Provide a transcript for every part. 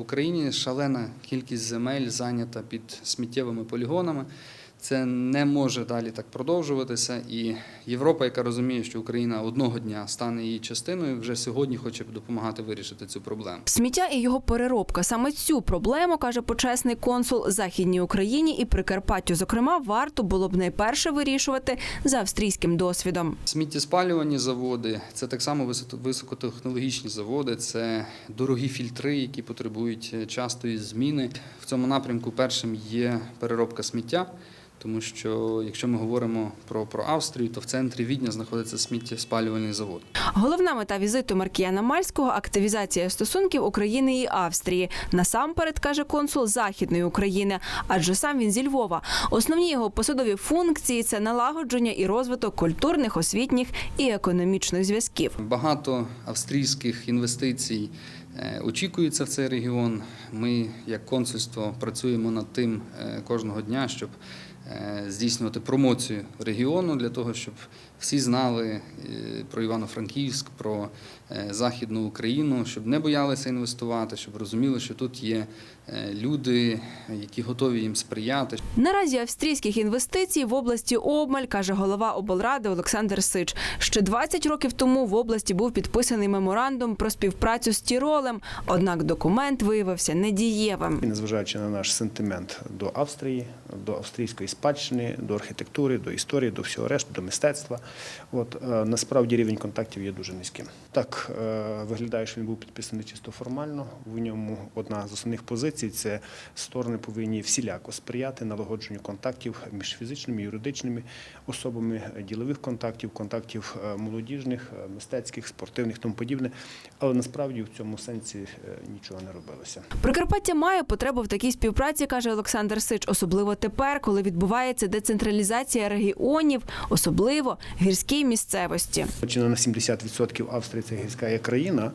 В Україні шалена кількість земель зайнята під сміттєвими полігонами. Це не може далі так продовжуватися. І Європа, яка розуміє, що Україна одного дня стане її частиною, вже сьогодні хоче допомагати вирішити цю проблему. Сміття і його переробка саме цю проблему каже почесний консул Західній Україні і Прикарпаттю. Зокрема, варто було б найперше вирішувати за австрійським досвідом. Сміттєспалювані заводи це так само високо- високотехнологічні заводи, це дорогі фільтри, які потребують е, частої зміни. В цьому напрямку першим є переробка сміття. Тому що якщо ми говоримо про, про Австрію, то в центрі Відня знаходиться сміттєспалювальний завод. Головна мета візиту Маркіяна Мальського активізація стосунків України і Австрії. Насамперед каже консул Західної України, адже сам він зі Львова. Основні його посадові функції це налагодження і розвиток культурних, освітніх і економічних зв'язків. Багато австрійських інвестицій е, очікується в цей регіон. Ми, як консульство, працюємо над тим е, кожного дня, щоб здійснювати промоцію регіону для того, щоб всі знали е, про Івано-Франківськ, про е, Західну Україну, щоб не боялися інвестувати, щоб розуміли, що тут є е, люди, які готові їм сприяти, Наразі австрійських інвестицій в області обмаль, каже голова облради Олександр Сич. Ще 20 років тому в області був підписаний меморандум про співпрацю з Тіролем. Однак документ виявився недієвим. І незважаючи на наш сентимент до Австрії, до австрійської спадщини, до архітектури, до історії, до всього решту, до мистецтва, от е, насправді рівень контактів є дуже низьким. Так е, виглядає, що він був підписаний чисто формально. В ньому одна з основних позицій це сторони повинні всіляко сприяти налагодженню контактів між фізичними, юридичними особами, ділових контактів, контактів е, молодіжних, мистецьких, спортивних, тому подібне. Але насправді в цьому сенсі нічого не робилося. Прикарпаття має потребу в такій співпраці, каже Олександр Сич, особливо тепер, коли відбувається децентралізація регіонів, особливо гірській місцевості. Чи на 70% Австрія це гірська є країна,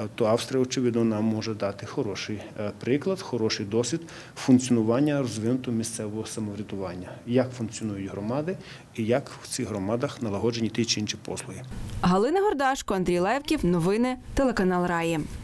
е, то Австрія, очевидно, нам може дати хороший е, приклад, хороший досвід функціонування розвинутого місцевого самоврядування, як функціонують громади і як в цих громадах налагоджені ті чи інші послуги. Галина Гордашко, Андрій Левків. Новини телеканал Раї.